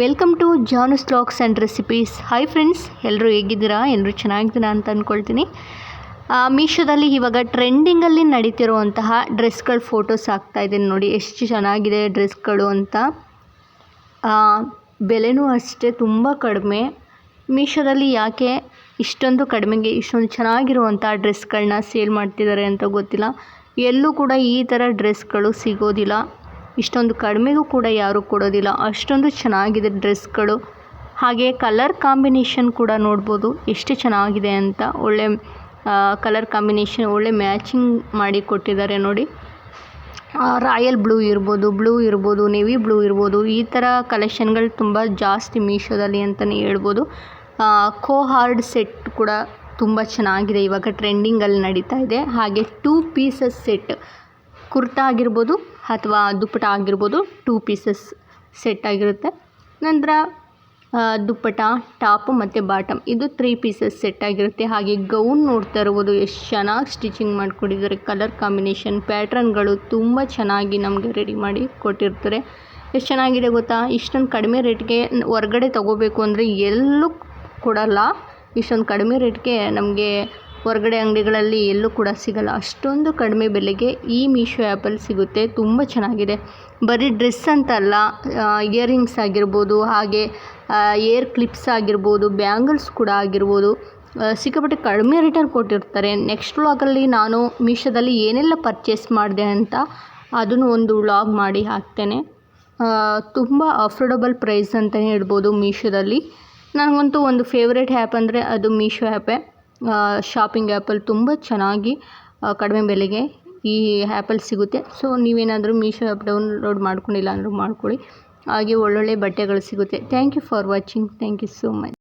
Welcome to Janas blogs and recipes. Hi friends ಎಲ್ಲರೂ ಹೇಗಿದ್ದೀರಾ? ಎಲ್ಲರೂ ಚೆನ್ನಾಗಿದ್ದೀರಾ ಅಂತ ಅಂದ್ಕೊಳ್ತೀನಿ ಮೀಶೋದಲ್ಲಿ ಇವಾಗ ಟ್ರೆಂಡಿಂಗಲ್ಲಿ ನಡೀತಿರುವಂತಹ ಡ್ರೆಸ್ಗಳ ಫೋಟೋಸ್ ಹಾಕ್ತಾ ಇದ್ದೀನಿ ನೋಡಿ, ಎಷ್ಟು ಚೆನ್ನಾಗಿದೆ ಡ್ರೆಸ್ಗಳು ಅಂತ. ಬೆಲೆನೂ ಅಷ್ಟೇ, ತುಂಬ ಕಡಿಮೆ. ಮೀಶೋದಲ್ಲಿ ಯಾಕೆ ಇಷ್ಟೊಂದು ಕಡಿಮೆಗೆ ಇಷ್ಟೊಂದು ಚೆನ್ನಾಗಿರುವಂಥ ಡ್ರೆಸ್ಗಳನ್ನ ಸೇಲ್ ಮಾಡ್ತಿದ್ದಾರೆ ಅಂತ ಗೊತ್ತಿಲ್ಲ. ಎಲ್ಲೂ ಕೂಡ ಈ ಥರ ಡ್ರೆಸ್ಗಳು ಸಿಗೋದಿಲ್ಲ. ಇಷ್ಟೊಂದು ಕಡಿಮೆಗೂ ಕೂಡ ಯಾರೂ ಕೊಡೋದಿಲ್ಲ. ಅಷ್ಟೊಂದು ಚೆನ್ನಾಗಿದೆ ಡ್ರೆಸ್ಗಳು. ಹಾಗೆ ಕಲರ್ ಕಾಂಬಿನೇಷನ್ ಕೂಡ ನೋಡ್ಬೋದು. ಎಷ್ಟು ಚೆನ್ನಾಗಿದೆ ಅಂತ ಒಳ್ಳೆ ಕಲರ್ ಕಾಂಬಿನೇಷನ್, ಒಳ್ಳೆ ಮ್ಯಾಚಿಂಗ್ ಮಾಡಿ ಕೊಟ್ಟಿದ್ದಾರೆ ನೋಡಿ. ರಾಯಲ್ ಬ್ಲೂ ಇರ್ಬೋದು ಬ್ಲೂ ಇರ್ಬೋದು, ನೆವಿ ಬ್ಲೂ ಇರ್ಬೋದು. ಈ ಥರ ಕಲೆಕ್ಷನ್ಗಳು ತುಂಬ ಜಾಸ್ತಿ ಮೀಶೋದಲ್ಲಿ ಅಂತಲೇ ಹೇಳ್ಬೋದು. ಕೋಹಾರ್ಡ್ ಸೆಟ್ ಕೂಡ ತುಂಬ ಚೆನ್ನಾಗಿದೆ. ಇವಾಗ ಟ್ರೆಂಡಿಂಗಲ್ಲಿ ನಡೀತಾ ಇದೆ. ಹಾಗೆ ಟೂ ಪೀಸಸ್ ಸೆಟ್. ಕುರ್ತಾ ಆಗಿರ್ಬೋದು ಅಥವಾ ದುಪ್ಪಟ ಆಗಿರ್ಬೋದು ಟೂ ಪೀಸಸ್ ಸೆಟ್ ಆಗಿರುತ್ತೆ. ನಂತರ ದುಪ್ಪಟ ಟಾಪ್ ಮತ್ತು ಬಾಟಮ್ ಇದು ತ್ರೀ ಪೀಸಸ್ ಸೆಟ್ ಆಗಿರುತ್ತೆ. ಹಾಗೆ ಗೌನ್ ನೋಡ್ತಾ ಇರ್ಬೋದು. ಎಷ್ಟು ಚೆನ್ನಾಗಿ ಸ್ಟಿಚಿಂಗ್ ಮಾಡಿಕೊಟ್ಟಿದ್ದಾರೆ. ಕಲರ್ ಕಾಂಬಿನೇಷನ್ ಪ್ಯಾಟ್ರನ್ಗಳು ತುಂಬ ಚೆನ್ನಾಗಿ ನಮಗೆ ರೆಡಿ ಮಾಡಿ ಕೊಟ್ಟಿರ್ತಾರೆ. ಎಷ್ಟು ಚೆನ್ನಾಗಿದೆ ಗೊತ್ತಾ? ಇಷ್ಟೊಂದು ಕಡಿಮೆ ರೇಟ್ಗೆ ಹೊರ್ಗಡೆ ತೊಗೋಬೇಕು ಅಂದರೆ ಎಲ್ಲೂ ಕೊಡಲ್ಲ. ಇಷ್ಟೊಂದು ಕಡಿಮೆ ರೇಟ್ಗೆ ನಮಗೆ ಹೊರಗಡೆ ಅಂಗಡಿಗಳಲ್ಲಿ ಎಲ್ಲೂ ಕೂಡ ಸಿಗಲ್ಲ. ಅಷ್ಟೊಂದು ಕಡಿಮೆ ಬೆಲೆಗೆ ಈ ಮೀಶೋ ಆ್ಯಪಲ್ಲಿ ಸಿಗುತ್ತೆ. ತುಂಬ ಚೆನ್ನಾಗಿದೆ. ಬರೀ ಡ್ರೆಸ್ ಅಂತಲ್ಲ ಇಯರಿಂಗ್ಸ್ ಆಗಿರ್ಬೋದು, ಹಾಗೆ ಏರ್ ಕ್ಲಿಪ್ಸ್ ಆಗಿರ್ಬೋದು, ಬ್ಯಾಂಗಲ್ಸ್ ಕೂಡ ಆಗಿರ್ಬೋದು ಸಿಕ್ಕಾಪಟ್ಟೆ ಕಡಿಮೆ ರೇಟಲ್ಲಿ ಕೊಟ್ಟಿರ್ತಾರೆ. ನೆಕ್ಸ್ಟ್ ವ್ಲಾಗಲ್ಲಿ ನಾನು ಮೀಶೋದಲ್ಲಿ ಏನೆಲ್ಲ ಪರ್ಚೇಸ್ ಮಾಡಿದೆ ಅಂತ ಅದನ್ನು ಒಂದು ವ್ಲಾಗ್ ಮಾಡಿ ಹಾಕ್ತೇನೆ. ತುಂಬ ಅಫೋರ್ಡಬಲ್ ಪ್ರೈಸ್ ಅಂತಲೇ ಹೇಳ್ಬೋದು ಮೀಶೋದಲ್ಲಿ. ನನಗಂತೂ ಒಂದು ಫೇವ್ರೇಟ್ ಆ್ಯಪ್ ಅಂದರೆ ಅದು ಮೀಶೋ ಆ್ಯಪೇ. ಶಾಪಿಂಗ್ ಆ್ಯಪಲ್ಲಿ ತುಂಬ ಚೆನ್ನಾಗಿ ಕಡಿಮೆ ಬೆಲೆಗೆ ಈ ಆ್ಯಪಲ್ಲಿ ಸಿಗುತ್ತೆ. ಸೊ ನೀವೇನಾದರೂ ಮೀಶೋ ಆ್ಯಪ್ ಡೌನ್ಲೋಡ್ ಮಾಡ್ಕೊಂಡಿಲ್ಲ ಅಂದರೂ ಮಾಡ್ಕೊಳ್ಳಿ. ಹಾಗೆ ಒಳ್ಳೊಳ್ಳೆ ಬಟ್ಟೆಗಳು ಸಿಗುತ್ತೆ. Thank you for watching thank you so much